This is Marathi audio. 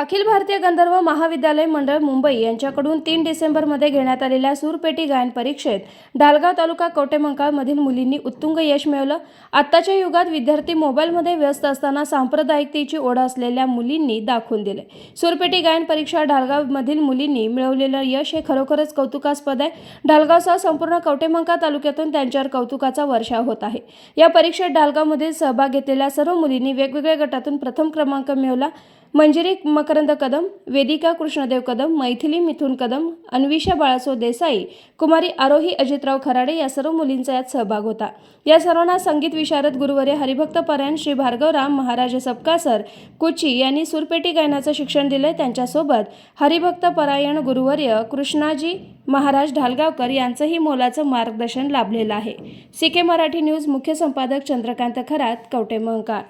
अखिल भारतीय गंधर्व महाविद्यालय मंडळ मुंबई यांच्याकडून तीन डिसेंबरमध्ये घेण्यात आलेल्या सूरपेटी गायन परीक्षेत ढालगाव तालुका कवटेमंकाळमधील मुलींनी उत्तुंग यश मिळवलं. आत्ताच्या युगात विद्यार्थी मोबाईलमध्ये व्यस्त असताना सांप्रदायिकतेची ओढ असलेल्या मुलींनी दाखवून दिले. सूरपेटी गायन परीक्षा ढालगावमधील मुलींनी मिळवलेलं यश हे खरोखरच कौतुकास्पद आहे. ढालगावसह संपूर्ण कवटेमंका तालुक्यातून त्यांच्यावर कौतुकाचा वर्षाव होत आहे. या परीक्षेत ढालगावमध्ये सहभाग घेतलेल्या सर्व मुलींनी वेगवेगळ्या गटातून प्रथम क्रमांक मिळवला. मंजिरी मक मकरंद कदम वेदिका कृष्णदेव कदम मैथिली मिथुन कदम अन्विषा बाळासो देसाई कुमारी आरोही अजितराव खराडे या सर्व मुलींचा यात सहभाग होता. या सर्वांना संगीत विशारद गुरुवर्य हरिभक्त परायण श्री भार्गवराम महाराज सपकासर कुची यांनी सुरपेटी गायनाचं शिक्षण दिलंय त्यांच्यासोबत. हरिभक्त परायण गुरुवर्य कृष्णाजी महाराज ढालगावकर यांचंही मोलाचं मार्गदर्शन लाभलेलं आहे. सी के मराठी न्यूज मुख्य संपादक चंद्रकांत खरात कवटे महंकाळ.